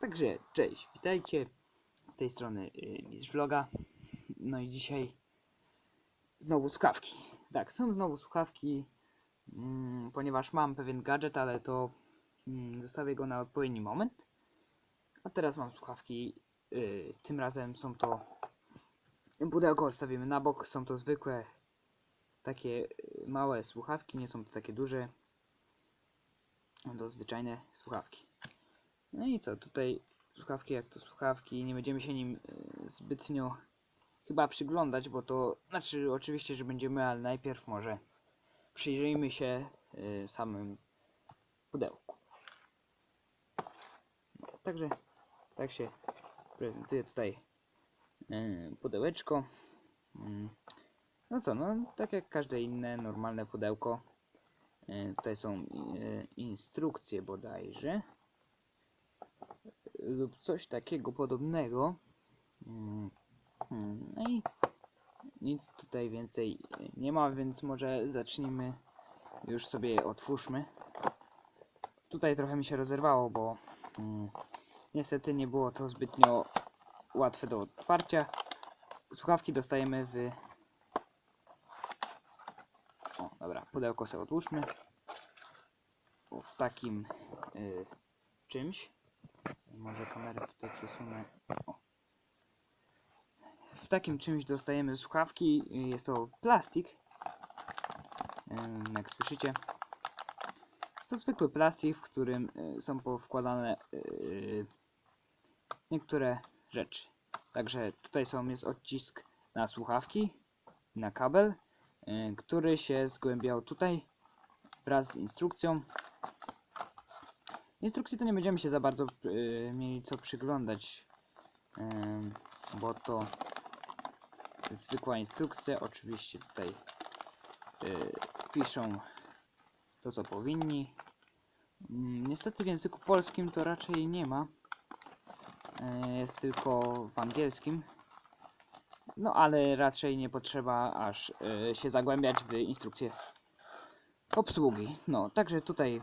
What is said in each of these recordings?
Także cześć, witajcie. Z tej strony y, Mistrz Vloga. No i dzisiaj znowu słuchawki. Tak, są znowu słuchawki, mm, ponieważ mam pewien gadżet, ale to mm, zostawię go na odpowiedni moment. A teraz mam słuchawki. y, tym razem są to pudełko odstawimy na bok. Są to zwykłe takie y, małe słuchawki, nie są to takie duże. To zwyczajne słuchawki. No i co, tutaj słuchawki jak to słuchawki, nie będziemy się nim e, zbytnio chyba przyglądać, bo to, znaczy oczywiście, że będziemy, ale najpierw może przyjrzyjmy się e, samym pudełku. Także tak się prezentuje tutaj e, pudełeczko. Mm. No co, no tak jak każde inne normalne pudełko. Tutaj są instrukcje bodajże lub coś takiego podobnego. Mm, mm, No i nic tutaj więcej nie ma, więc może zacznijmy. Już sobie otwórzmy. Tutaj trochę mi się rozerwało, bo mm, niestety nie było to zbytnio łatwe do otwarcia. Słuchawki dostajemy w... O, dobra, pudełko sobie otwórzmy. W takim y, czymś. Może kamerę tutaj przesunę. O. W takim czymś dostajemy słuchawki. Jest to plastik. Jak słyszycie. Jest to zwykły plastik, w którym y, są powkładane y, niektóre rzeczy. Także tutaj są, jest odcisk na słuchawki, na kabel, y, który się zgłębiał tutaj wraz z instrukcją. Instrukcji to nie będziemy się za bardzo y, mieli co przyglądać, ym, bo to zwykła instrukcja. Oczywiście tutaj y, piszą to, co powinni. Mm, Niestety w języku polskim to raczej nie ma. Y, Jest tylko w angielskim. No ale raczej nie potrzeba aż y, się zagłębiać w instrukcję obsługi. No, także tutaj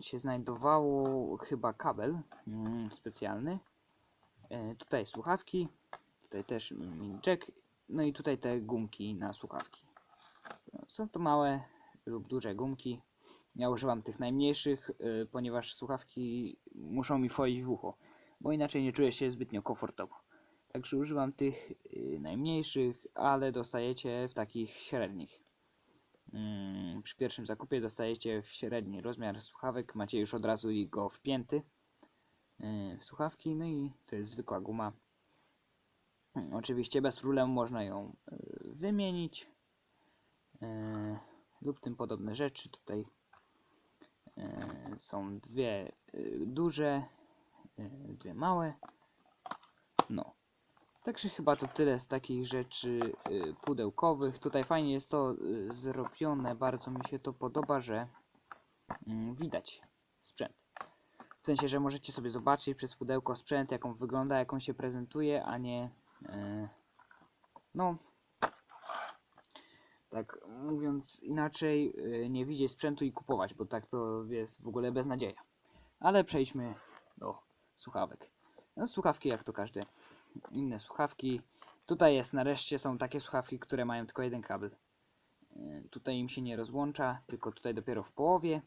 się znajdowało chyba kabel mm, specjalny. E, tutaj słuchawki, tutaj też mini jack, no i tutaj te gumki na słuchawki. No, Są to małe lub duże gumki. Ja używam tych najmniejszych, y, ponieważ słuchawki muszą mi wchodzić w ucho, bo inaczej nie czuję się zbytnio komfortowo. Także używam tych y, najmniejszych, ale dostajecie w takich średnich. Mm, przy pierwszym zakupie dostajecie średni rozmiar słuchawek, macie już od razu go wpięty yy, w słuchawki, no i to jest zwykła guma. Mm, Oczywiście bez problemu można ją yy, wymienić yy, lub tym podobne rzeczy. Tutaj są dwie duże, dwie małe. No. Także chyba to tyle z takich rzeczy y, pudełkowych. Tutaj fajnie jest to y, zrobione, bardzo mi się to podoba, że mm, widać sprzęt. W sensie, że możecie sobie zobaczyć przez pudełko sprzęt, jak on wygląda, jak on się prezentuje, a nie y, no tak mówiąc inaczej, y, nie widzieć sprzętu i kupować, bo tak to jest w ogóle beznadzieja. Ale przejdźmy do słuchawek. No, słuchawki jak to każde inne słuchawki. Tutaj jest nareszcie są takie słuchawki, które mają tylko jeden kabel. E, Tutaj im się nie rozłącza, tylko tutaj dopiero w połowie.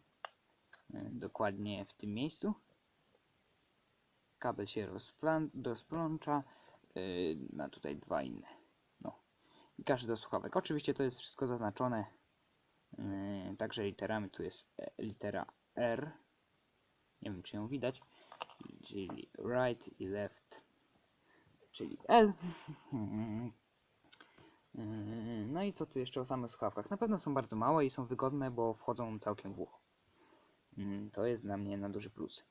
E, Dokładnie w tym miejscu. Kabel się rozplącza. e, Na tutaj dwa inne. No. I każdy do słuchawek. Oczywiście to jest wszystko zaznaczone. Także literami tu jest litera R. Nie wiem czy ją widać. Czyli right i left czyli L. No i co tu jeszcze o samych słuchawkach? Na pewno są bardzo małe i są wygodne, bo wchodzą całkiem w ucho. To jest dla mnie na duży plus.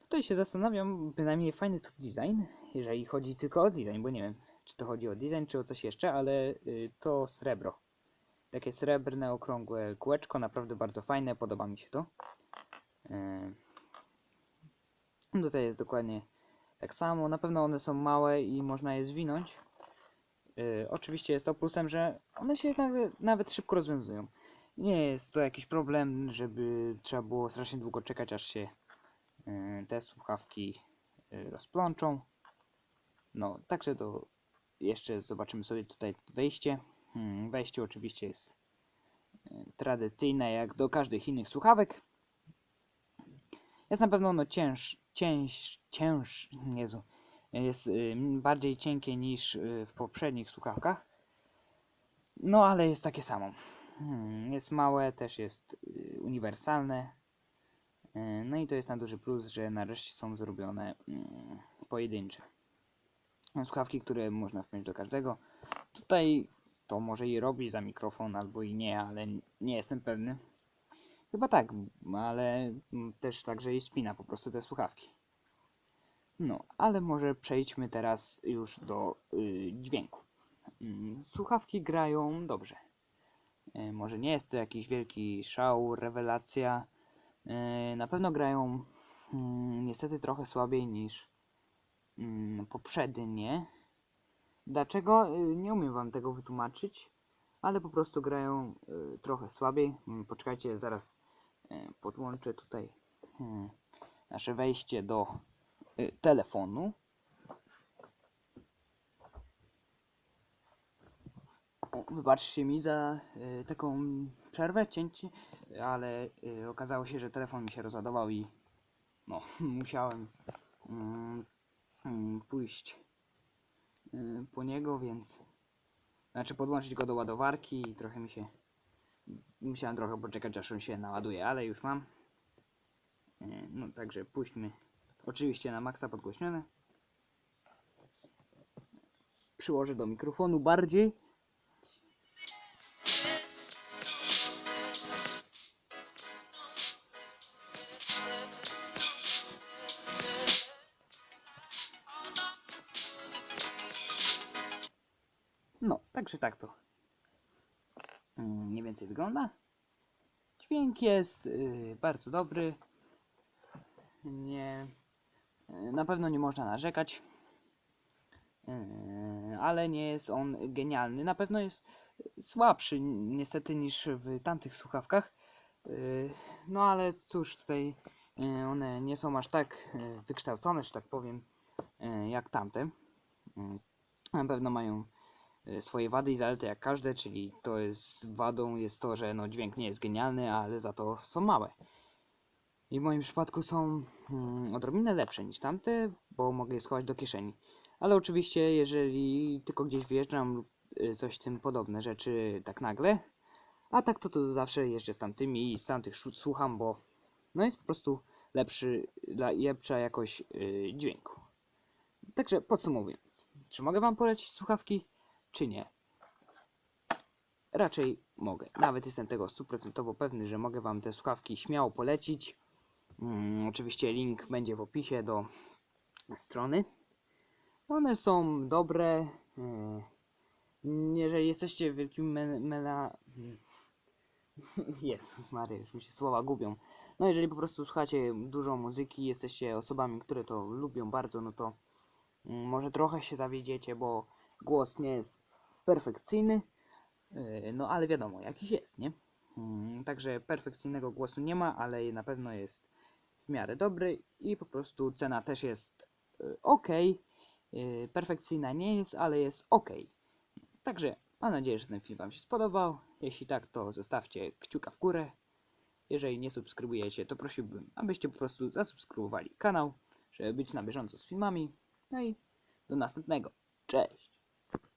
Tutaj się zastanawiam, bynajmniej fajny to design, jeżeli chodzi tylko o design, bo nie wiem, czy to chodzi o design, czy o coś jeszcze, ale y, to srebro. Takie srebrne, okrągłe kółeczko, naprawdę bardzo fajne, podoba mi się to. Yy, Tutaj jest dokładnie tak samo, na pewno one są małe i można je zwinąć. Yy, oczywiście jest to plusem, że one się nawet, nawet szybko rozwiązują. Nie jest to jakiś problem, żeby trzeba było strasznie długo czekać, aż się y, te słuchawki y, rozplączą. No, także to jeszcze zobaczymy sobie tutaj wejście. Mm, Wejście oczywiście jest y, tradycyjne jak do każdych innych słuchawek. Jest na pewno no cięż, cięż, cięż, Jezu, jest y, bardziej cienkie niż y, w poprzednich słuchawkach. No ale jest takie samo. Hmm, Jest małe, też jest y, uniwersalne. No i to jest na duży plus, że nareszcie są zrobione mm, pojedyncze. Słuchawki, które można wpiąć do każdego. Tutaj to może i robi za mikrofon, albo i nie, ale nie jestem pewny. Chyba tak, ale też także i spina po prostu te słuchawki. No, ale może przejdźmy teraz już do y, dźwięku. Mm, Słuchawki grają dobrze. Y, Może nie jest to jakiś wielki szał, rewelacja. Y, Na pewno grają mm, niestety trochę słabiej niż mm, poprzednie. Dlaczego? Y, Nie umiem wam tego wytłumaczyć, ale po prostu grają y, trochę słabiej. Poczekajcie, zaraz y, podłączę tutaj hmm, nasze wejście do y, telefonu. Wybaczcie mi za taką przerwę, cięcie, ale okazało się, że telefon mi się rozładował i no, musiałem mm, mm, pójść po niego, więc znaczy podłączyć go do ładowarki i trochę mi się musiałem trochę poczekać, aż on się naładuje, ale już mam. Y, No także puśćmy oczywiście na maksa podgłośnione. Przyłożę do mikrofonu bardziej. No, także tak to mniej więcej wygląda. Dźwięk jest y, bardzo dobry. Nie, y, na pewno nie można narzekać. Y, ale nie jest on genialny. Na pewno jest słabszy ni- niestety niż w tamtych słuchawkach. No ale cóż, tutaj one nie są aż tak wykształcone, że tak powiem, jak tamte. Na pewno mają swoje wady i zalety jak każde, czyli to jest wadą jest to, że no dźwięk nie jest genialny, ale za to są małe. I w moim przypadku są mm, odrobinę lepsze niż tamte, bo mogę je schować do kieszeni. Ale oczywiście, jeżeli tylko gdzieś wyjeżdżam lub y, coś tym podobne rzeczy tak nagle, a tak to, to zawsze jeżdżę z tamtymi i z tamtych słucham, bo no jest po prostu lepszy, lepsza jakość y, dźwięku. Także podsumowując, czy mogę Wam polecić słuchawki, czy nie? Raczej mogę. Nawet jestem tego stuprocentowo pewny, że mogę Wam te słuchawki śmiało polecić. Mm, oczywiście link będzie w opisie do strony. One są dobre. e, Jeżeli jesteście wielkim me- mela... Jezus Maria, już mi się słowa gubią. No jeżeli po prostu słuchacie dużo muzyki, jesteście osobami, które to lubią bardzo, no to mm, może trochę się zawiedziecie, bo głos nie jest perfekcyjny. Yy, No ale wiadomo, jakiś jest, nie? Mm, Także perfekcyjnego głosu nie ma, ale na pewno jest w miarę dobry i po prostu cena też jest ok. Perfekcyjna nie jest, ale jest ok. Także mam nadzieję, że ten film Wam się spodobał. Jeśli tak, to zostawcie kciuka w górę. Jeżeli nie subskrybujecie, to prosiłbym, abyście po prostu zasubskrybowali kanał, żeby być na bieżąco z filmami. No i do następnego. Cześć!